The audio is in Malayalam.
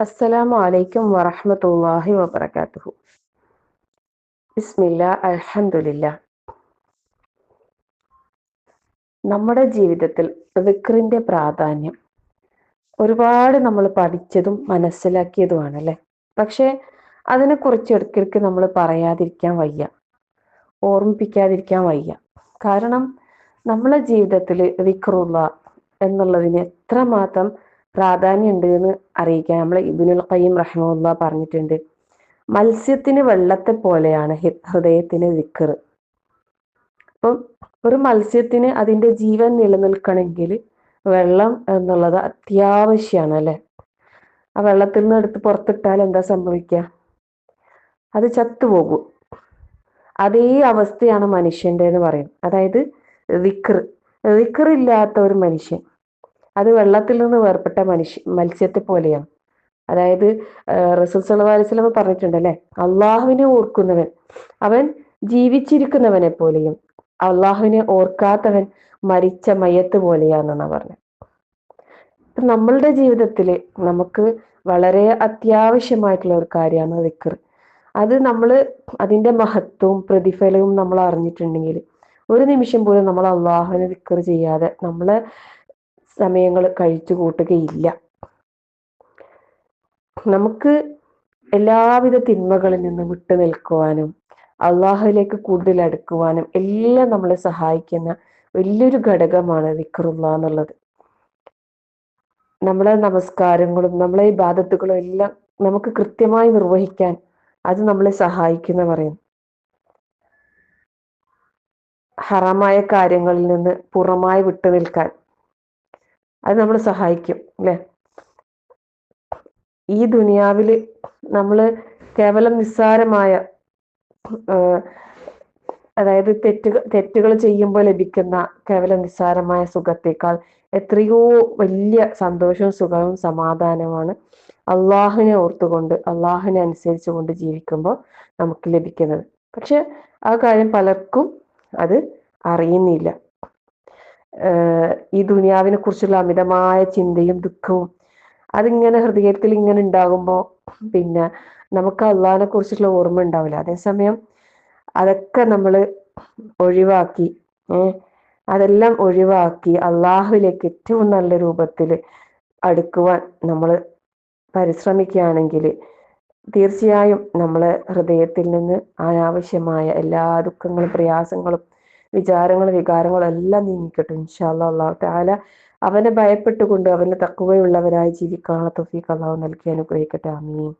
അസ്സലാമു അലൈക്കും വറഹ്മത്തുള്ളാഹി വബറകാതുഹു. ബിസ്മില്ല അൽഹംദുലില്ല. നമ്മുടെ ജീവിതത്തിൽ വിക്രിന്റെ പ്രാധാന്യം ഒരുപാട് നമ്മൾ പഠിച്ചതും മനസ്സിലാക്കിയതുമാണ് അല്ലെ പക്ഷെ അതിനെക്കുറിച്ച് ഇടയ്ക്കിടയ്ക്ക് നമ്മൾ പറയാതിരിക്കാൻ വയ്യ. ഓർമ്മിപ്പിക്കാതിരിക്കാൻ വയ്യ. കാരണം നമ്മളെ ജീവിതത്തിൽ വിക്രുള്ള എന്നുള്ളതിന് എത്രമാത്രം പ്രാധാന്യം ഉണ്ട് എന്ന് അറിയിക്കാൻ നമ്മൾ ഇബിനുൽ ഖയ്യിം റഹ്മുല്ല പറഞ്ഞിട്ടുണ്ട്. മത്സ്യത്തിന് വെള്ളത്തെ പോലെയാണ് ഹൃദയത്തിന് വിക്കറ് അപ്പം ഒരു മത്സ്യത്തിന് അതിന്റെ ജീവൻ നിലനിൽക്കണമെങ്കിൽ വെള്ളം എന്നുള്ളത് അത്യാവശ്യമാണ് അല്ലെ? ആ വെള്ളത്തിൽ നിന്ന് എടുത്ത് പുറത്തിട്ടാൽ എന്താ സംഭവിക്കുക? അത് ചത്തുപോകും. അതേ അവസ്ഥയാണ് മനുഷ്യന്റെ എന്ന് പറയും. അതായത് വിക്ർ വിക്കറില്ലാത്ത ഒരു മനുഷ്യൻ. അത് വെള്ളത്തിൽ നിന്ന് വേർപെട്ട മനുഷ്യ മത്സ്യത്തെ പോലെയാണ്. അതായത് റസൂൽ വസല്ലം പറഞ്ഞിട്ടുണ്ട് അല്ലെ അള്ളാഹുവിനെ ഓർക്കുന്നവൻ അവൻ ജീവിച്ചിരിക്കുന്നവനെ പോലെയും അള്ളാഹുവിനെ ഓർക്കാത്തവൻ മരിച്ച മയത്ത് പോലെയാണെന്നാണ് പറഞ്ഞത്. നമ്മളുടെ ജീവിതത്തിൽ നമുക്ക് വളരെ അത്യാവശ്യമായിട്ടുള്ള ഒരു കാര്യമാണ് വിക്കർ അത് നമ്മൾ അതിന്റെ മഹത്വവും പ്രതിഫലവും നമ്മൾ അറിഞ്ഞിട്ടുണ്ടെങ്കിൽ ഒരു നിമിഷം പോലും നമ്മൾ അള്ളാഹുവിനെ വിക്കർ ചെയ്യാതെ നമ്മളെ സമയങ്ങൾ കഴിച്ചു കൂട്ടുകയില്ല. നമുക്ക് എല്ലാവിധ തിന്മകളിൽ നിന്നും വിട്ടു നിൽക്കുവാനും അള്ളാഹുലേക്ക് കൂടുതൽ അടുക്കുവാനും എല്ലാം നമ്മളെ സഹായിക്കുന്ന വലിയൊരു ഘടകമാണ് വിക്രുള്ള എന്നുള്ളത്. നമ്മളെ നമസ്കാരങ്ങളും നമ്മളെ ഈ ബാധത്തുകളും എല്ലാം നമുക്ക് കൃത്യമായി നിർവഹിക്കാൻ അത് നമ്മളെ സഹായിക്കുന്ന പറയും. ഹറമായ കാര്യങ്ങളിൽ നിന്ന് പുറമായി വിട്ടു നിൽക്കാൻ അത് നമ്മൾ സഹായിക്കും അല്ലെ? ഈ ദുനിയാവിൽ നമ്മൾ കേവലം നിസ്സാരമായ അതായത് തെറ്റുകൾ തെറ്റുകൾ ചെയ്യുമ്പോൾ ലഭിക്കുന്ന കേവലം നിസ്സാരമായ സുഖത്തേക്കാൾ എത്രയോ വലിയ സന്തോഷവും സുഖവും സമാധാനമാണ് അള്ളാഹുവിനെ ഓർത്തുകൊണ്ട് അള്ളാഹുവിനെ അനുസരിച്ചുകൊണ്ട് ജീവിക്കുമ്പോൾ നമുക്ക് ലഭിക്കുന്നത്. പക്ഷെ ആ കാര്യം പലർക്കും അത് അറിയുന്നില്ല. ഈ ദുനിയാവിനെ കുറിച്ചുള്ള അമിതമായ ചിന്തയും ദുഃഖവും അതിങ്ങനെ ഹൃദയത്തിൽ ഇങ്ങനെ ഉണ്ടാകുമ്പോൾ പിന്നെ നമുക്ക് അള്ളാഹിനെ കുറിച്ചുള്ള ഓർമ്മ ഉണ്ടാവില്ല. അതേസമയം അതൊക്കെ നമ്മൾ ഒഴിവാക്കി അതെല്ലാം ഒഴിവാക്കി അള്ളാഹുവിലേക്ക് ഏറ്റവും നല്ല രൂപത്തിൽ അടുക്കുവാൻ നമ്മൾ പരിശ്രമിക്കുകയാണെങ്കിൽ തീർച്ചയായും നമ്മളെ ഹൃദയത്തിൽ നിന്ന് അനാവശ്യമായ എല്ലാ ദുഃഖങ്ങളും പ്രയാസങ്ങളും വികാരങ്ങളും എല്ലാം നീങ്ങിക്കട്ടെ. ഇൻഷാല്ലാ അള്ളാഹു താല അവനെ ഭയപ്പെട്ടുകൊണ്ട് അവന് തക്കുവയുള്ളവരായി ജീവിക്കാനുള്ള തൊഫീഖ് അള്ളാഹു നൽകി അനുഗ്രഹിക്കട്ടെ. അമീൻ